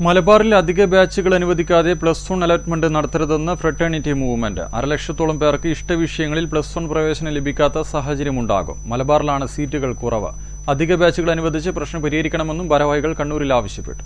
മലബാറിൽ അധിക ബാച്ചുകൾ അനുവദിക്കാതെ പ്ലസ് വൺ അലോട്ട്മെന്റ് നടത്തരുതെന്ന് ഫ്രട്ടേണിറ്റി മൂവ്മെന്റ്. അരലക്ഷത്തോളം പേർക്ക് ഇഷ്ടവിഷയങ്ങളിൽ പ്ലസ് വൺ പ്രവേശനം ലഭിക്കാത്ത സാഹചര്യമുണ്ടാകും. മലബാറിലാണ് സീറ്റുകൾ കുറവ്. അധിക ബാച്ചുകൾ അനുവദിച്ച് പ്രശ്നം പരിഹരിക്കണമെന്നും ഭാരവാഹികൾ കണ്ണൂരിൽ ആവശ്യപ്പെട്ടു.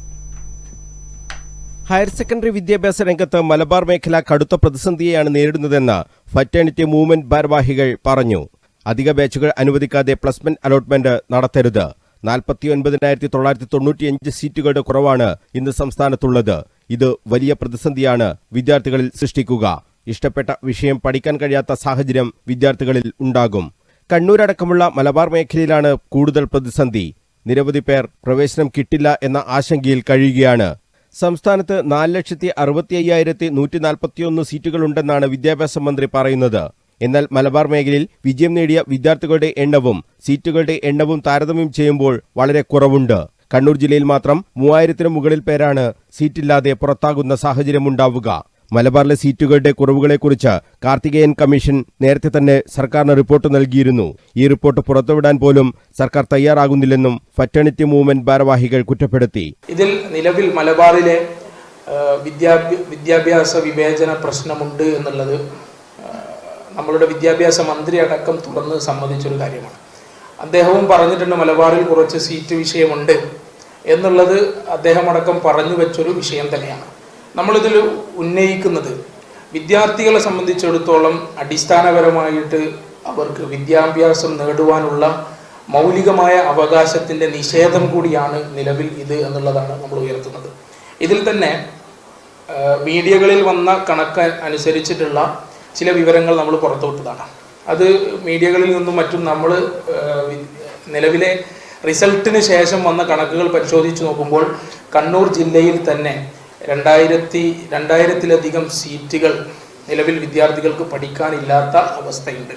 ഹയർ സെക്കൻഡറി വിദ്യാഭ്യാസ രംഗത്ത് മലബാർ മേഖല കടുത്ത പ്രതിസന്ധിയെയാണ് നേരിടുന്നതെന്ന് ഫറ്റേണിറ്റി മൂവ്മെന്റ് ഭാരവാഹികൾ പറഞ്ഞു. അധിക ബാച്ചുകൾ അനുവദിക്കാതെ പ്ലസ് വൺ അലോട്ട്മെന്റ് നടത്തരുത്. നാൽപ്പത്തിയൊൻപതിനായിരത്തി തൊള്ളായിരത്തി തൊണ്ണൂറ്റിയഞ്ച് സീറ്റുകളുടെ കുറവാണ് ഇന്ന് സംസ്ഥാനത്തുള്ളത്. ഇത് വലിയ പ്രതിസന്ധിയാണ് വിദ്യാർത്ഥികളിൽ സൃഷ്ടിക്കുക. ഇഷ്ടപ്പെട്ട വിഷയം പഠിക്കാൻ കഴിയാത്ത സാഹചര്യം വിദ്യാർത്ഥികളിൽ ഉണ്ടാകും. കണ്ണൂരടക്കമുള്ള മലബാർ മേഖലയിലാണ് കൂടുതൽ പ്രതിസന്ധി. നിരവധി പേർ പ്രവേശനം കിട്ടില്ല എന്ന ആശങ്കയിൽ കഴിയുകയാണ്. സംസ്ഥാനത്ത് നാല് ലക്ഷത്തി അറുപത്തി അയ്യായിരത്തി നൂറ്റി നാൽപ്പത്തിയൊന്ന് സീറ്റുകളുണ്ടെന്നാണ് വിദ്യാഭ്യാസ മന്ത്രി പറയുന്നത്. എന്നാൽ മലബാർ മേഖലയിൽ വിജയം നേടിയ വിദ്യാർത്ഥികളുടെ എണ്ണവും സീറ്റുകളുടെ എണ്ണവും താരതമ്യം ചെയ്യുമ്പോൾ വളരെ കുറവുണ്ട്. കണ്ണൂർ ജില്ലയിൽ മാത്രം മൂവായിരത്തിന് മുകളിൽ പേരാണ് സീറ്റില്ലാതെ പുറത്താകുന്ന സാഹചര്യമുണ്ടാവുക. മലബാറിലെ സീറ്റുകളുടെ കുറവുകളെക്കുറിച്ച് കാർത്തികേയൻ കമ്മീഷൻ നേരത്തെ തന്നെ സർക്കാരിന് റിപ്പോർട്ട് നൽകിയിരുന്നു. ഈ റിപ്പോർട്ട് പുറത്തുവിടാൻ പോലും സർക്കാർ തയ്യാറാകുന്നില്ലെന്നും ഫറ്റേണിറ്റി മൂവ്മെന്റ് ഭാരവാഹികൾ കുറ്റപ്പെടുത്തി. ഇതിൽ നിലവിൽ മലബാറിലെ വിദ്യാഭ്യാസ വിവേചന പ്രശ്നമുണ്ട് എന്നുള്ളത് നമ്മളുടെ വിദ്യാഭ്യാസ മന്ത്രി അടക്കം തുറന്ന് സമ്മതിച്ചൊരു കാര്യമാണ്. അദ്ദേഹവും പറഞ്ഞിട്ടുണ്ട് മലബാറിൽ കുറച്ച് സീറ്റ് വിഷയമുണ്ട് എന്നുള്ളത് അദ്ദേഹം അടക്കം പറഞ്ഞു വെച്ചൊരു വിഷയം തന്നെയാണ്. നമ്മളിതിൽ ഉന്നയിക്കുന്നത് വിദ്യാർത്ഥികളെ സംബന്ധിച്ചിടത്തോളം അടിസ്ഥാനപരമായിട്ട് അവർക്ക് വിദ്യാഭ്യാസം നേടുവാനുള്ള മൗലികമായ അവകാശത്തിന്റെ നിഷേധം കൂടിയാണ് നിലവിൽ ഇത് എന്നുള്ളതാണ് നമ്മൾ ഉയർത്തുന്നത്. ഇതിൽ തന്നെ മീഡിയകളിൽ വന്ന കണക്ക് അനുസരിച്ചിട്ടുള്ള ചില വിവരങ്ങൾ നമ്മൾ പുറത്തുവിട്ടതാണ്. അത് മീഡിയകളിൽ നിന്നും മറ്റും നമ്മൾ നിലവിലെ റിസൾട്ടിന് ശേഷം വന്ന കണക്കുകൾ പരിശോധിച്ച് നോക്കുമ്പോൾ കണ്ണൂർ ജില്ലയിൽ തന്നെ രണ്ടായിരത്തി രണ്ടായിരത്തിലധികം സീറ്റുകൾ നിലവിൽ വിദ്യാർത്ഥികൾക്ക് പഠിക്കാനില്ലാത്ത അവസ്ഥയുണ്ട്.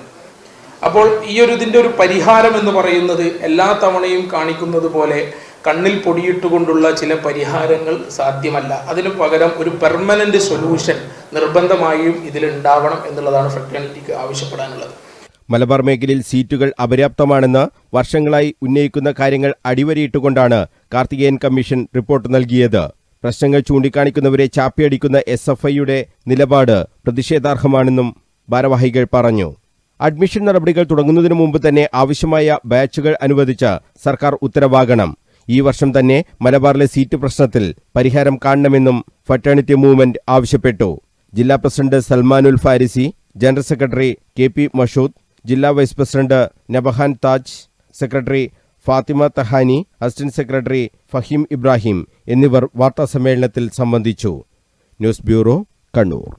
അപ്പോൾ ഈ ഒരു ഇതിന്റെ ഒരു പരിഹാരം എന്ന് പറയുന്നത് എല്ലാ തവണയും കാണിക്കുന്നത് പോലെ കണ്ണിൽ പൊടിയിട്ടുകൊണ്ടുള്ള ചില പരിഹാരങ്ങൾ സാധ്യമല്ല. അതിന് പകരം ഒരു പെർമനന്റ് സൊല്യൂഷൻ നിർബന്ധമായും ഇതിലുണ്ടാവണം എന്നുള്ളതാണ് ഫ്രറ്റേണിറ്റിക്ക് ആവശ്യപ്പെടാനുള്ളത്. മലബാർ മേഖലയിൽ സീറ്റുകൾ അപര്യാപ്തമാണെന്ന് വർഷങ്ങളായി ഉന്നയിക്കുന്ന കാര്യങ്ങൾ അടിവരയിട്ടുകൊണ്ടാണ് കാർത്തികേയൻ കമ്മീഷൻ റിപ്പോർട്ട് നൽകിയത്. പ്രശ്നങ്ങൾ ചൂണ്ടിക്കാണിക്കുന്നവരെ ചാപ്പിയടിക്കുന്ന എസ് എഫ് ഐയുടെ നിലപാട് പ്രതിഷേധാർഹമാണെന്നും ഭാരവാഹികൾ പറഞ്ഞു. അഡ്മിഷൻ നടപടികൾ തുടങ്ങുന്നതിനു മുമ്പ് തന്നെ ആവശ്യമായ ബാച്ചുകൾ അനുവദിച്ച് സർക്കാർ ഉത്തരവാകണം. ഈ വർഷം തന്നെ മലബാറിലെ സീറ്റ് പ്രശ്നത്തിൽ പരിഹാരം കാണണമെന്നും ഫറ്റേണിറ്റി മൂവ്മെന്റ് ആവശ്യപ്പെട്ടു. ജില്ലാ president Salmanul Farisi general secretary K P Mashood ജില്ലാ vice president Nabahan Taj secretary Fathima Thahani assistant secretary Faheem Ibrahim എന്നിവർ വാർത്താസമ്മേളനത്തിൽ സംബന്ധിച്ചു. News bureau Kannur.